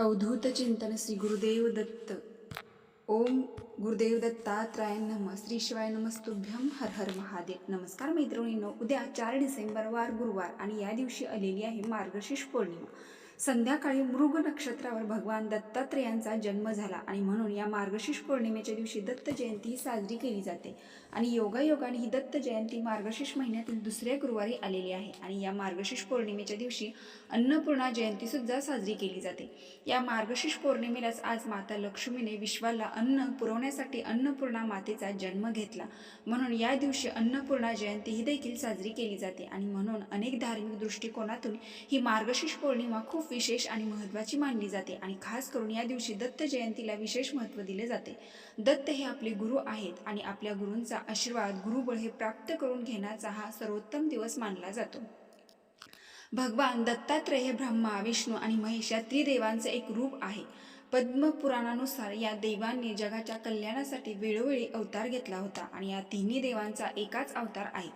अवधूत चिंतन श्री गुरुदेव दत्त. ओम गुरुदेव दत्तात्राय नम. श्री शिवाय नमस्तुभ्यम हर हर महादेव. नमस्कार मैत्रिणींनो उद्या चार डिसेंबर वार गुरुवार आणि या दिवशी आलेली आहे मार्गशीर्ष पौर्णिमा. संध्याकाळी मृग नक्षत्रावर भगवान दत्तात्रेयांचा जन्म झाला आणि म्हणून या मार्गशीर्ष पौर्णिमेच्या दिवशी दत्त जयंती ही साजरी केली जाते. आणि योगायोगाने ही दत्त जयंती मार्गशीर्ष महिन्यातील दुसऱ्या गुरुवारी आलेली आहे आणि या मार्गशीर्ष पौर्णिमेच्या दिवशी अन्नपूर्णा जयंतीसुद्धा साजरी केली जाते. या मार्गशीर्ष पौर्णिमेलाच आज माता लक्ष्मीने विश्वाला अन्न पुरवण्यासाठी अन्नपूर्णा मातेचा जन्म घेतला. म्हणून या दिवशी अन्नपूर्णा जयंती ही देखील साजरी केली जाते आणि म्हणून अनेक धार्मिक दृष्टिकोनातून ही मार्गशीर्ष पौर्णिमा खूप विशेष आणि महत्त्वाची मानली जाते आणि खास करून या दिवशी दत्त जयंतीला विशेष महत्त्व दिले जाते. दत्त हे आपले गुरु आहेत आणि आपल्या गुरूंचा आशीर्वाद गुरुबळ हे प्राप्त करून घेण्याचा हा सर्वोत्तम दिवस मानला जातो. भगवान दत्तात्रय हे ब्रह्मा विष्णू आणि महेश या त्रिदेवांचे एक रूप आहे. पद्मपुराणानुसार या देवांनी जगाच्या कल्याणासाठी वेळोवेळी अवतार घेतला होता आणि या तिन्ही देवांचा एकाच अवतार आहे.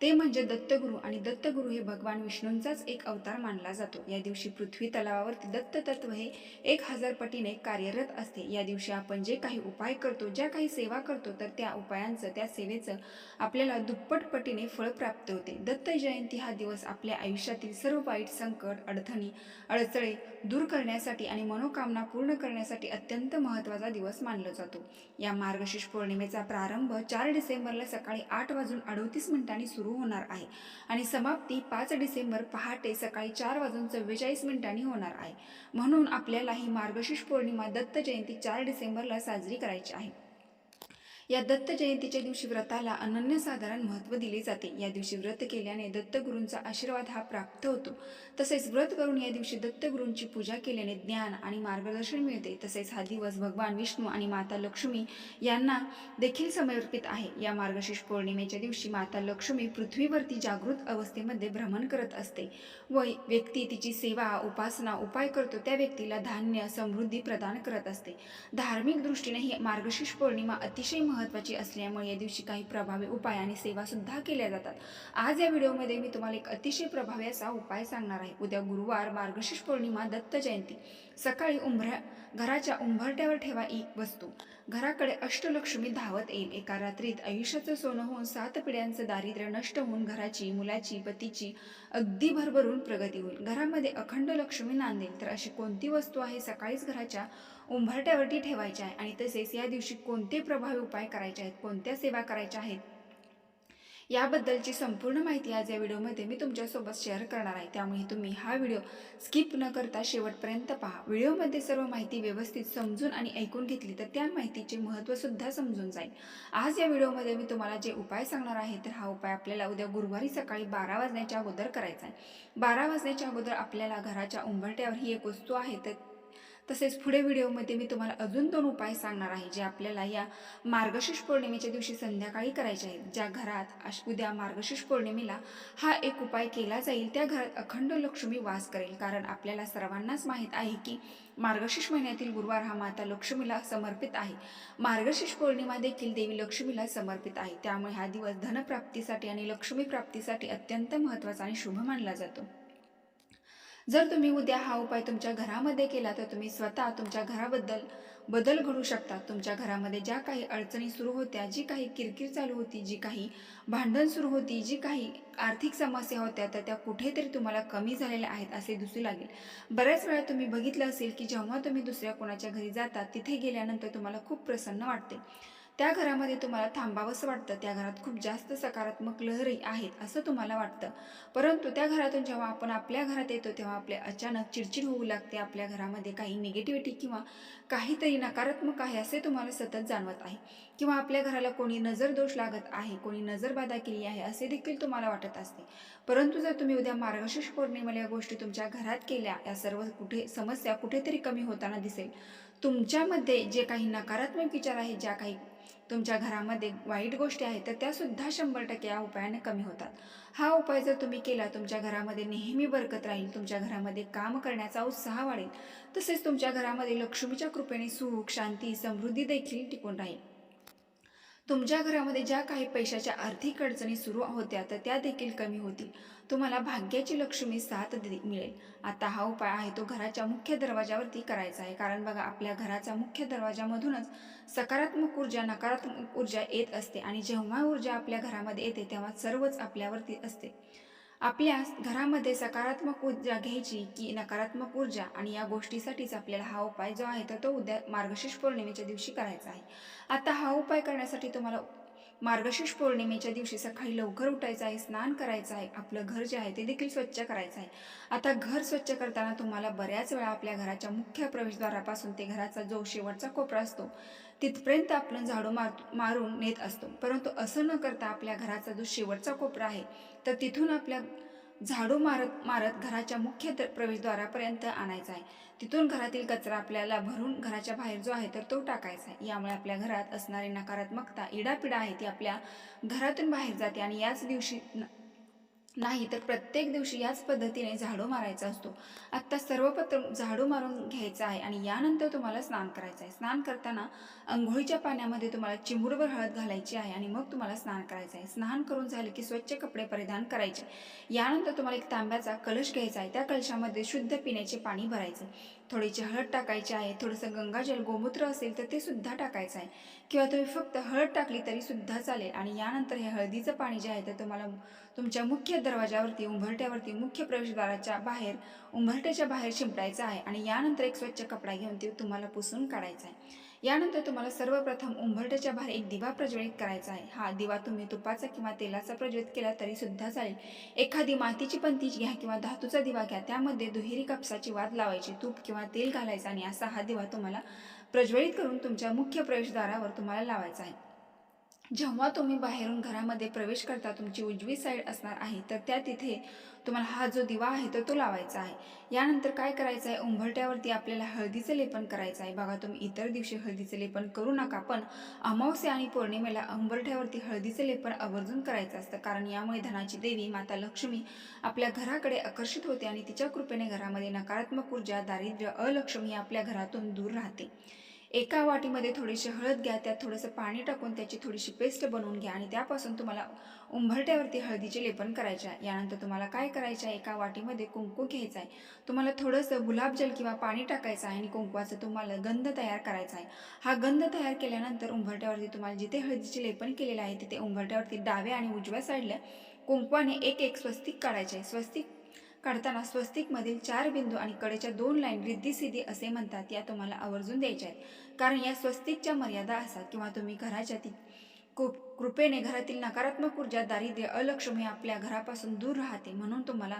ते म्हणजे दत्तगुरू आणि दत्तगुरू हे भगवान विष्णूंचाच एक अवतार मानला जातो. या दिवशी पृथ्वी तलावावरती दत्त तत्व हे एक हजार पटीने कार्यरत असते. या दिवशी आपण जे काही उपाय करतो ज्या काही सेवा करतो तर त्या उपायांचं त्या सेवेचं आपल्याला दुप्पट पटीने फळ प्राप्त होते. दत्त जयंती हा दिवस आपल्या आयुष्यातील सर्व वाईट संकट अडचणी अडचळे दूर करण्यासाठी आणि मनोकामना पूर्ण करण्यासाठी अत्यंत महत्त्वाचा दिवस मानला जातो. या मार्गशीर्ष पौर्णिमेचा प्रारंभ चार डिसेंबरला सकाळी आठ वाजून अडोतीस मिनिटांनी सुरू होणार आहे. आणि समाप्ती पाच डिसेंबर पहाटे सकाळी चार वाजून चव्वेचाळीस मिनिटांनी होणार आहे. म्हणून आपल्याला ही मार्गशीर्ष पौर्णिमा दत्त जयंती चार डिसेंबरला साजरी करायची आहे. या दत्त जयंतीच्या दिवशी व्रताला अनन्यसाधारण महत्त्व दिले जाते. या दिवशी व्रत केल्याने दत्तगुरूंचा आशीर्वाद हा प्राप्त होतो. तसेच व्रत करून या दिवशी दत्तगुरूंची पूजा केल्याने ज्ञान आणि मार्गदर्शन मिळते. तसेच हा दिवस भगवान विष्णू आणि माता लक्ष्मी यांना देखील समर्पित आहे. या मार्गशीर्ष पौर्णिमेच्या दिवशी माता लक्ष्मी पृथ्वीवरती जागृत अवस्थेमध्ये भ्रमण करत असते व व्यक्ती तिची सेवा उपासना उपाय करतो त्या व्यक्तीला धान्य समृद्धी प्रदान करत असते. धार्मिक दृष्टीने ही मार्गशीर्ष पौर्णिमा अतिशय महत्त्वाची महत्त्वाची असल्यामुळे या दिवशी काही प्रभावी उपाय आणि सेवासुद्धा केल्या जातात. आज या व्हिडिओमध्ये मी तुम्हाला एक अतिशय प्रभावी असा उपाय सांगणार आहे. उद्या गुरुवार मार्गशीर्ष पौर्णिमा दत्त जयंती. सकाळी उंभऱ्या घराच्या उंबरट्यावर ठेवा एक वस्तू. घराकडे अष्टलक्ष्मी धावत येईल. एका रात्रीत आयुष्याचं सोनं होऊन सात पिढ्यांचं दारिद्र्य नष्ट होऊन घराची मुलाची पतीची अगदी भरभरून प्रगती होईल. घरामध्ये अखंड लक्ष्मी नांदेल. तर अशी कोणती वस्तू आहे? सकाळीच घराच्या उंबरट्यावरती ठेवायची आहे आणि तसेच या दिवशी कोणते प्रभावी उपाय करायचे आहेत कोणत्या सेवा करायच्या आहेत याबद्दलची संपूर्ण माहिती आज या व्हिडिओमध्ये मी तुमच्यासोबत शेअर करणार आहे. त्यामुळे तुम्ही हा व्हिडिओ स्किप न करता शेवटपर्यंत पहा. व्हिडिओमध्ये सर्व माहिती व्यवस्थित समजून आणि ऐकून घेतली तर त्या माहितीचे महत्त्वसुद्धा समजून जाईल. आज या व्हिडिओमध्ये मी तुम्हाला जे उपाय सांगणार आहे तर हा उपाय आपल्याला उद्या गुरुवारी सकाळी बारा वाजण्याच्या अगोदर करायचा आहे. बारा वाजण्याच्या अगोदर आपल्याला घराच्या उंबरट्यावर ही एक वस्तू आहे तर तसेच पुढे व्हिडिओमध्ये मी तुम्हाला अजून दोन उपाय सांगणार आहे जे आपल्याला या मार्गशीर्ष पौर्णिमेच्या दिवशी संध्याकाळी करायचे आहेत. ज्या घरात उद्या मार्गशीर्ष पौर्णिमेला हा एक उपाय केला जाईल त्या घरात अखंड लक्ष्मी वास करेल. कारण आपल्याला सर्वांनाच माहीत आहे की मार्गशीर्ष महिन्यातील गुरुवार हा माता लक्ष्मीला समर्पित आहे. मार्गशीर्ष पौर्णिमा देखील देवी लक्ष्मीला समर्पित आहे. त्यामुळे हा दिवस धनप्राप्तीसाठी आणि लक्ष्मी प्राप्तीसाठी अत्यंत महत्त्वाचा आणि शुभ मानला जातो. जर तुम्ही उद्या हा उपाय तुमच्या घरामध्ये केला तर तुम्ही स्वतः तुमच्या घराबद्दल बदल घडू शकता. तुमच्या घरामध्ये ज्या काही अडचणी सुरू होत्या जी काही किरकिर चालू होती जी काही भांडण सुरू होती जी काही आर्थिक समस्या होत्या तर त्या कुठेतरी तुम्हाला कमी झालेल्या आहेत असे दिसू लागेल. बऱ्याच वेळा तुम्ही बघितलं असेल की जेव्हा तुम्ही दुसऱ्या कोणाच्या घरी जाता तिथे गेल्यानंतर तुम्हाला खूप प्रसन्न वाटते. त्या घरामध्ये तुम्हाला थांबावंसं वाटतं. त्या घरात खूप जास्त सकारात्मक लहरी आहेत असं तुम्हाला वाटतं. परंतु त्या घरातून जेव्हा आपण आपल्या घरात येतो तेव्हा आपले अचानक चिडचिड होऊ लागते. आपल्या घरामध्ये काही निगेटिव्हिटी किंवा काहीतरी नकारात्मक आहे असे तुम्हाला सतत जाणवत आहे. किंवा आपल्या घराला कोणी नजर दोष लागत आहे कोणी नजरबाधा केली आहे असे देखील तुम्हाला वाटत असते. परंतु जर तुम्ही उद्या मार्गशीर्ष पौर्णिमेला या गोष्टी तुमच्या घरात केल्या या सर्व कुठे समस्या कुठेतरी कमी होताना दिसेल. तुमच्यामध्ये जे काही नकारात्मक विचार आहेत ज्या काही तुमच्या घरामध्ये वाईट गोष्टी आहेत तर त्यासुद्धा शंभर टक्के या उपायाने कमी होतात. हा उपाय जर तुम्ही केला तुमच्या घरामध्ये नेहमी बरकत राहील तुमच्या घरामध्ये काम करण्याचा उत्साह वाढेल तसेच तुमच्या घरामध्ये लक्ष्मीच्या कृपेने सुख शांती समृद्धी देखील टिकून राहील. तुमच्या घरामध्ये ज्या काही पैशाच्या आर्थिक अडचणी सुरू होत्या तर त्या देखील कमी होतील. तुम्हाला भाग्याची लक्ष्मी साथ दे मिळेल. आता हा उपाय आहे तो घराच्या मुख्य दरवाजावरती करायचा आहे. कारण बघा आपल्या घराच्या मुख्य दरवाजामधूनच सकारात्मक ऊर्जा नकारात्मक ऊर्जा येत असते. आणि जेव्हा ऊर्जा आपल्या घरामध्ये येते तेव्हा सर्वच आपल्यावरती असते. आपल्या घरामध्ये सकारात्मक ऊर्जा घ्यायची की नकारात्मक ऊर्जा? आणि या गोष्टीसाठीच आपल्याला हा उपाय जो आहे तर तो उद्या मार्गशीर्ष पौर्णिमेच्या दिवशी करायचा आहे. आता हा उपाय करण्यासाठी तुम्हाला मार्गशीर्ष पौर्णिमेच्या दिवशी सकाळी लवकर उठायचं आहे स्नान करायचं आहे आपलं घर जे आहे ते देखील स्वच्छ करायचं आहे. आता घर स्वच्छ करताना तुम्हाला बऱ्याच वेळा आपल्या घराच्या मुख्य प्रवेशद्वारापासून ते घराचा जो शेवटचा कोपरा असतो तिथपर्यंत आपण झाडू मार मारून नेत असतो. परंतु असं न करता आपल्या घराचा जो शेवटचा कोपरा आहे तर तिथून आपल्या झाडू मारत मारत घराच्या मुख्य प्रवेशद्वारापर्यंत आणायचा आहे. तिथून घरातील कचरा आपल्याला भरून घराच्या बाहेर जो आहे तर तो टाकायचा आहे. यामुळे आपल्या घरात असणारी नकारात्मकता इडापिडा आहे ती आपल्या घरातून बाहेर जाते आणि याच दिवशी न- नाही तर प्रत्येक दिवशी याच पद्धतीने झाडू मारायचा असतो. आत्ता सर्वप्रथम झाडू मारून घ्यायचा आहे आणि यानंतर तुम्हाला स्नान करायचं आहे. स्नान करताना अंघोळीच्या पाण्यामध्ये तुम्हाला चिमुरभर हळद घालायची आहे आणि मग तुम्हाला स्नान करायचं आहे. स्नान करून झाले की स्वच्छ कपडे परिधान करायचे. यानंतर तुम्हाला एक तांब्याचा कलश घ्यायचा आहे. त्या कलशामध्ये शुद्ध पिण्याचे पाणी भरायचं. थोडीशी हळद टाकायची आहे. थोडंसं गंगाजल गोमूत्र असेल तर ते सुद्धा टाकायचं आहे. किंवा तुम्ही फक्त हळद टाकली तरी सुद्धा चालेल. आणि यानंतर हे हळदीचं पाणी जे आहे ते तुम्हाला तुमच्या मुख्य दरवाजावरती उंबरट्यावरती मुख्य प्रवेशद्वाराच्या बाहेर उंबरट्याच्या बाहेर शिंपडायचं आहे आणि यानंतर एक स्वच्छ कपडा घेऊन ते तुम्हाला पुसून काढायचा आहे. यानंतर तुम्हाला सर्वप्रथम उंबरट्याच्या बाहेर एक दिवा प्रज्वलित करायचा आहे. हा दिवा तुम्ही तुपाचा किंवा तेलाचा प्रज्वलित केला तरी सुद्धा चालेल. एखादी मातीची पंती घ्या किंवा धातूचा दिवा घ्या. त्यामध्ये दुहेरी कापसाची वाद लावायची तूप किंवा तेल घालायचं आणि असा हा दिवा तुम्हाला प्रज्वलित करून तुमच्या मुख्य प्रवेशद्वारावर तुम्हाला लावायचा आहे. जेव्हा तुम्ही बाहेरून घरामध्ये प्रवेश करता तुमची उजवी साईड असणार आहे तर त्या तिथे तुम्हाला हा जो दिवा आहे तर तो लावायचा आहे. यानंतर काय करायचं आहे उंबरट्यावरती आपल्याला हळदीचं लेपन करायचं आहे. बघा तुम्ही इतर दिवशी हळदीचं लेपन करू नका पण अमावस्या आणि पौर्णिमेला उंबरठ्यावरती हळदीचं लेपन आवर्जून करायचं असतं कारण यामुळे धनाची देवी माता लक्ष्मी आपल्या घराकडे आकर्षित होते आणि तिच्या कृपेने घरामध्ये नकारात्मक ऊर्जा दारिद्र्य अलक्ष्मी आपल्या घरातून दूर राहते. एका वाटीमध्ये थोडीशी हळद घ्या त्यात थोडंसं पाणी टाकून त्याची थोडीशी पेस्ट बनवून घ्या आणि त्यापासून तुम्हाला उंबरट्यावरती हळदीचे लेपन करायचे आहे. यानंतर तुम्हाला काय करायचं आहे? एका वाटीमध्ये कुंकू घ्यायचा आहे. तुम्हाला थोडंसं गुलाबजल किंवा पाणी टाकायचं आहे आणि कुंकवाचं तुम्हाला गंध तयार करायचा आहे. हा गंध तयार केल्यानंतर उंबरट्यावरती तुम्हाला जिथे हळदीचे लेपन केलेलं आहे तिथे उंबरट्यावरती डाव्या आणि उजव्या साईडला कुंकवाने एक एक स्वस्तिक काढायचे आहे. स्वस्तिक काढताना स्वस्तिकमधील चार बिंदू आणि कडेच्या दोन लाईन रिद्धी सिद्धी असे म्हणतात या तुम्हाला आवर्जून द्यायच्या आहेत. कारण या स्वस्तिकच्या मर्यादा असतात किंवा तुम्ही घराच्या ती कृप कृपेने घरातील नकारात्मक ऊर्जा दारिद्र्य अलक्ष्मी आपल्या घरापासून दूर राहते म्हणून तुम्हाला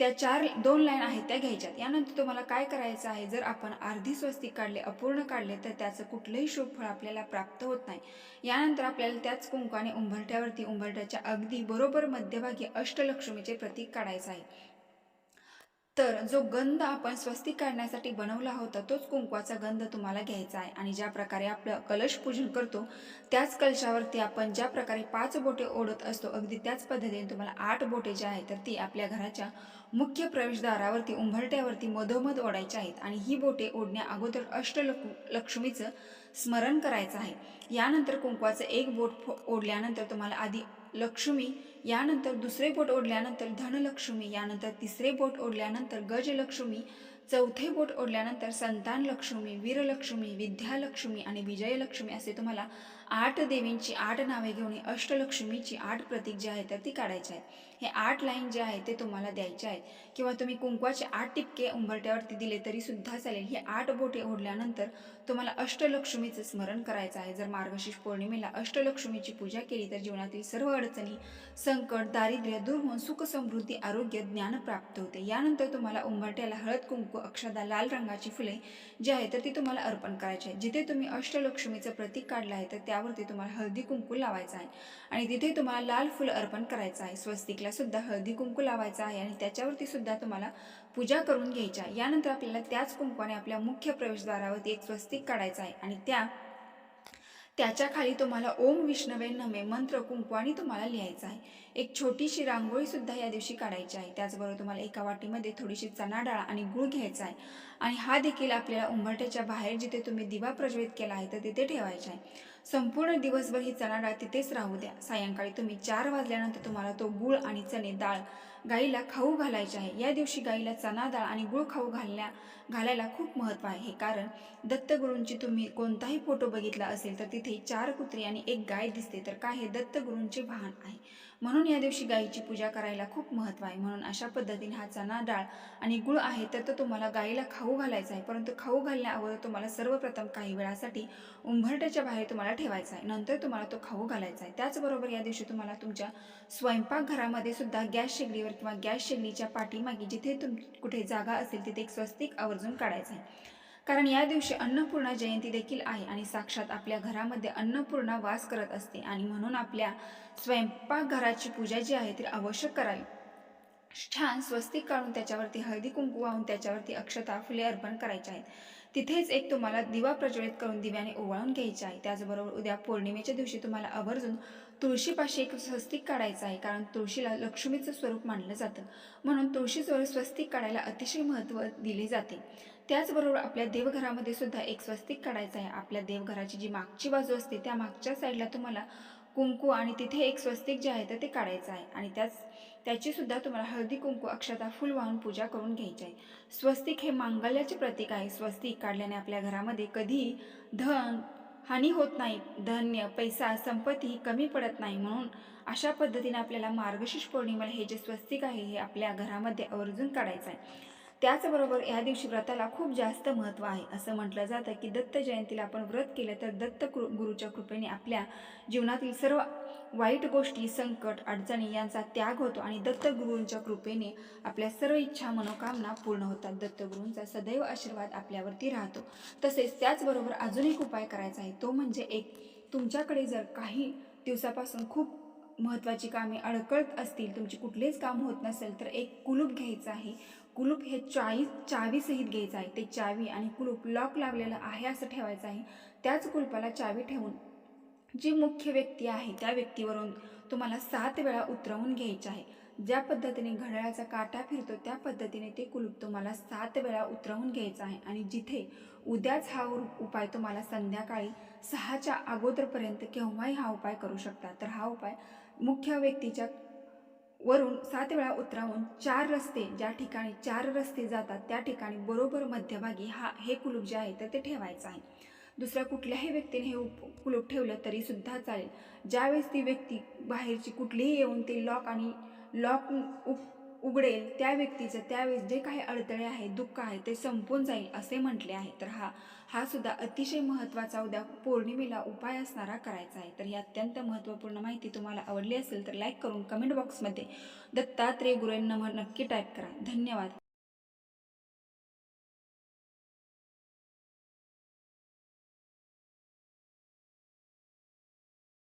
त्या चार दोन लाईन आहेत त्या घ्यायच्यात. यानंतर तुम्हाला काय करायचं आहे? जर आपण अर्धी स्वस्तिक काढले अपूर्ण काढले तर त्याचं कुठलंही शुभ फळ आपल्याला प्राप्त होत नाही. यानंतर आपल्याला त्याच कुंकाने उंबरठ्यावरती उंबरट्याच्या अगदी बरोबर मध्यभागी अष्टलक्ष्मीचे प्रतीक काढायचं आहे. तर जो गंध आपण स्वस्तिक काढण्यासाठी बनवला होता तोच कुंकवाचा गंध तुम्हाला घ्यायचा आहे. आणि ज्या प्रकारे आपलं कलश पूजन करतो त्याच कलशावरती आपण ज्या प्रकारे पाच बोटे ओढत असतो अगदी त्याच पद्धतीने तुम्हाला आठ बोटे जे आहेत तर ती आपल्या घराच्या मुख्य प्रवेशद्वारावरती उंबरट्यावरती मधोमध ओढायच्या आहेत. आणि ही बोटे ओढण्या अगोदर अष्टलक्ष्मीचं स्मरण करायचं आहे. यानंतर कुंकवाचं एक बोट फो- ओढल्यानंतर तुम्हाला आधी लक्ष्मी यानंतर दुसरे बोट ओढल्यानंतर धनलक्ष्मी यानंतर तिसरे बोट ओढल्यानंतर गजलक्ष्मी चौथे बोट ओढल्यानंतर संतान लक्ष्मी वीरलक्ष्मी विद्यालक्ष्मी आणि विजयलक्ष्मी असे तुम्हाला आठ देवींची आठ नावे घेऊन ही अष्टलक्ष्मीची आठ प्रतीक जे आहे तर ती काढायची आहेत हे आठ लाईन जे आहे ते तुम्हाला द्यायचे आहेत किंवा तुम्ही कुंकवाचे आठ टिपके उंबरट्यावरती दिले तरी सुद्धा चालेल. हे आठ बोटे ओढल्यानंतर तुम्हाला अष्टलक्ष्मीचं स्मरण करायचं आहे. जर मार्गशीर्ष पौर्णिमेला अष्टलक्ष्मीची पूजा केली तर जीवनातील सर्व अडचणी संकट दारिद्र्य दूर होऊन सुख समृद्धी आरोग्य ज्ञान प्राप्त होते. यानंतर तुम्हाला उंबरट्याला हळद कुंकू अक्षदा लाल रंगाची फुले जी आहे तर ती तुम्हाला अर्पण करायची आहे. जिथे तुम्ही अष्टलक्ष्मीचं प्रतीक काढलं आहे तर त्या त्यावरती तुम्हाला हळदी कुंकू लावायचं आहे. आणि तिथे तुम्हाला लाल फुल अर्पण करायचं आहे. स्वस्तिकला सुद्धा हळदी कुंकू लावायचं आहे आणि त्याच्यावरती सुद्धा तुम्हाला पूजा करून घ्यायची आहे. यानंतर आपल्याला त्याच कुंकवाने आपल्या मुख्य प्रवेशद्वारावरती एक स्वस्तिक काढायचा आहे. आणि त्या त्याच्याखाली तुम्हाला ओम विष्णवे नमे मंत्र कुंकवानी तुम्हाला लिहायचं आहे. एक छोटीशी रांगोळी सुद्धा या दिवशी काढायची आहे. त्याचबरोबर तुम्हाला एका वाटीमध्ये थोडीशी चणा डाळ आणि गुळ घ्यायचा आहे. आणि हा देखील आपल्याला उंबरट्याच्या बाहेर जिथे तुम्ही दिवा प्रज्वलित केला आहे तर तिथे ठेवायचा आहे. संपूर्ण दिवसभर ही चणा डाळ तिथेच राहू द्या. सायंकाळी तुम्ही चार वाजल्यानंतर तुम्हाला तो गुळ आणि चणे डाळ गाईला खाऊ घालायचे आहे. या दिवशी गाईला चणा डाळ आणि गुळ खाऊ घालण्या घालायला खूप महत्त्व आहे. कारण दत्तगुरूंची तुम्ही कोणताही फोटो बघितला असेल तर तिथे चार कुत्री आणि एक गाय दिसते तर काय हे दत्तगुरूंचे वाहन आहे? म्हणून या दिवशी गायीची पूजा करायला खूप महत्त्व आहे. म्हणून अशा पद्धतीने हा चणा डाळ आणि गुळ आहे तर तो तुम्हाला गाईला खाऊ घालायचा आहे. परंतु खाऊ घालण्या अगोदर तुम्हाला सर्वप्रथम काही वेळासाठी उंबरट्याच्या बाहेर तुम्हाला ठेवायचा आहे. नंतर तुम्हाला तो खाऊ घालायचा आहे. त्याचबरोबर या दिवशी तुम्हाला तुमच्या स्वयंपाकघरामध्ये सुद्धा गॅस शेगडीवर किंवा गॅस शेगडीच्या पाठीमागे जिथे तुम कुठे जागा असेल तिथे एक स्वस्तिक आवर्जून काढायचं आहे. कारण या दिवशी अन्नपूर्णा जयंती देखील आहे आणि साक्षात आपल्या घरामध्ये अन्नपूर्णा वास करत असते आणि म्हणून आपल्या स्वयंपाकघराची पूजा जी आहे ती अवश्य करावी. छान स्वस्तिक काढून त्याच्यावरती हळदी कुंकू वाहून त्याच्यावरती अक्षता फुले अर्पण करायचे आहेत. तिथेच एक तुम्हाला दिवा प्रज्वलित करून दिव्याने ओवाळून घ्यायचे आहे. त्याचबरोबर उद्या पौर्णिमेच्या दिवशी तुम्हाला आवर्जून तुळशीपाशी एक स्वस्तिक काढायचं आहे कारण तुळशीला लक्ष्मीचं स्वरूप मानलं जातं. म्हणून तुळशीजवळ स्वस्तिक काढायला अतिशय महत्त्व दिले जाते. त्याचबरोबर आपल्या देवघरामध्ये सुद्धा एक स्वस्तिक काढायचं आहे. आपल्या देवघराची जी मागची बाजू असते त्या मागच्या साईडला तुम्हाला कुंकू आणि तिथे एक स्वस्तिक जे आहे तर ते काढायचं आहे. आणि त्याच त्याची सुद्धा तुम्हाला हळदी कुंकू अक्षता फुल वाहून पूजा करून घ्यायची आहे. स्वस्तिक हे मांगल्याचे प्रतीक आहे. स्वस्तिक काढल्याने आपल्या घरामध्ये कधीही धन हानी होत नाही. धन्य पैसा संपत्ती कमी पडत नाही. म्हणून अशा पद्धतीने आपल्याला मार्गशीर्ष पौर्णिमेला हे जे स्वस्तिक आहे हे आपल्या घरामध्ये आवर्जून काढायचं आहे. त्याचबरोबर या दिवशी व्रताला खूप जास्त महत्त्व आहे. असं म्हटलं जातं की दत्त जयंतीला आपण व्रत केलं तर दत्त कृ गुरुच्या कृपेने आपल्या जीवनातील सर्व वाईट गोष्टी संकट अडचणी यांचा त्याग होतो आणि दत्तगुरूंच्या कृपेने आपल्या सर्व इच्छा मनोकामना पूर्ण होतात. दत्तगुरूंचा सदैव आशीर्वाद आपल्यावरती राहतो. तसेच त्याचबरोबर अजून एक उपाय करायचा आहे. तो म्हणजे एक तुमच्याकडे जर काही दिवसापासून खूप महत्त्वाची कामे अडकळत असतील तुमची कुठलेच काम होत नसेल तर एक कुलूप घ्यायचं आहे. कुलूप हे चावी चावीसहित घ्यायचं आहे. ते चावी आणि कुलूप लॉक लागलेलं आहे असं ठेवायचं आहे. त्याच कुलपाला चावी ठेवून जी मुख्य व्यक्ती आहे त्या व्यक्तीवरून तुम्हाला सात वेळा उतरवून घ्यायचे आहे. ज्या पद्धतीने घड्याळाचा काटा फिरतो त्या पद्धतीने ते कुलूप तुम्हाला सात वेळा उतरवून घ्यायचं आहे. आणि जिथे उद्याच हा उपाय तुम्हाला संध्याकाळी सहाच्या अगोदरपर्यंत केव्हाही हा उपाय करू शकता. तर हा उपाय मुख्य व्यक्तीच्या वरून सात वेळा उतरावून चार रस्ते ज्या ठिकाणी चार रस्ते जातात त्या ठिकाणी बरोबर मध्यभागी हा हे कुलूप जे आहे तर ते ठेवायचं आहे. दुसऱ्या कुठल्याही व्यक्तीने हे उप कुलूप ठेवलं तरीसुद्धा चालेल. ज्यावेळेस ती व्यक्ती बाहेरची कुठलीही येऊन ते लॉक आणि लॉक उप उघडेल त्या व्यक्तीचं त्यावेळेस जे काही अडथळे आहेत दुःख आहे ते संपून जाईल असे म्हटले आहे. तर हा हा सुद्धा अतिशय महत्त्वाचा उद्या पौर्णिमेला उपाय असणारा करायचा आहे. तर ही अत्यंत महत्त्वपूर्ण माहिती तुम्हाला आवडली असेल तर लाईक करून कमेंट बॉक्समध्ये दत्तात्रेय गुरेंना नक्की टाईप करा. धन्यवाद.